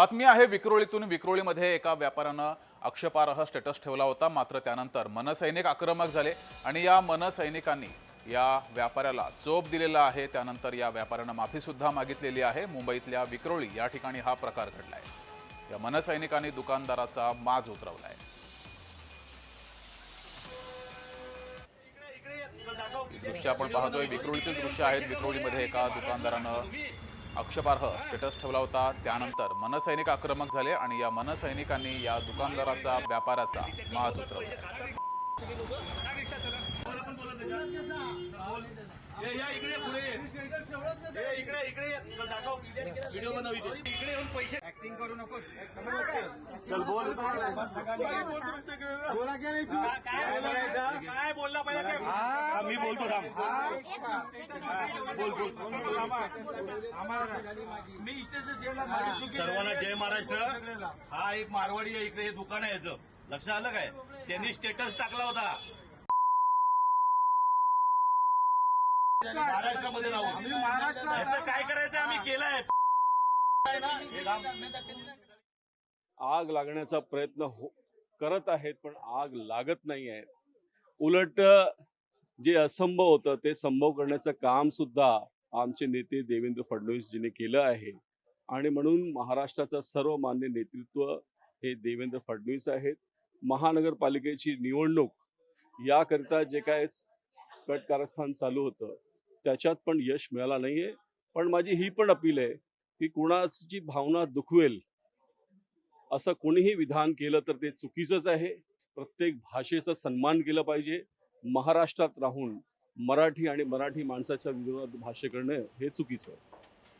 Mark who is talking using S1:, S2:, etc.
S1: बातमी आहे विक्रोळीतून विक्रोळीमध्ये एका व्यापाऱ्यानं आक्षेपार्ह स्टेटस ठेवला होता. मात्र त्यानंतर मनसैनिक आक्रमक झाले आणि या मनसैनिकांनी या व्यापाऱ्याला चोप दिलेला आहे. त्यानंतर या व्यापाऱ्यानं माफी सुद्धा मागितलेली आहे. मुंबईतल्या विक्रोळी या ठिकाणी हा प्रकार घडलाय. या मनसैनिकांनी दुकानदाराचा माज उतरवलाय. दृश्य आपण पाहतोय. विक्रोळीतील दृश्य आहेत. विक्रोळीमध्ये एका दुकानदारानं आक्षेपार्ह स्टेटस ठेवला होता. त्यानंतर मनसैनिक आक्रमक झाले आणि या मनसैनिकांनी या दुकानदाराचा व्यापाऱ्याचा माज उतरवला.
S2: मी बोलतो थांब बोल बोल मी सर्वांना जय महाराष्ट्र. हा एक मारवाडी आहे इकडे हे दुकान आहे याचं. लक्षात आलं काय? त्यांनी स्टेटस टाकला होता. महाराष्ट्रामध्ये राहून याचं काय करायचं आम्ही केलंय हे
S3: आग लागण्याचा प्रयत्न हो करत आहेत पण आग लागत नाही आहे. उलट जे असंभव होतं ते संभव करण्याचं काम सुद्धा आमचे नेते देवेंद्र फडणवीसजीने केलं आहे. आणि म्हणून महाराष्ट्राचं सर्वमान्य नेतृत्व हे देवेंद्र फडणवीस आहेत. महानगरपालिकेची निवडणूक याकरिता जे काय कट कारस्थान चालू होतं त्याच्यात पण यश मिळाला नाहीये. पण माझी ही पण अपील आहे की कुणाची भावना दुखवेल असं कोणीही विधान केलं तर ते चुकीचंच आहे. प्रत्येक भाषेचा सन्मान केला पाहिजे. महाराष्ट्रात राहून मराठी आणि मराठी माणसाच्या विरोधात भाष्य करणं हे चुकीचं आहे.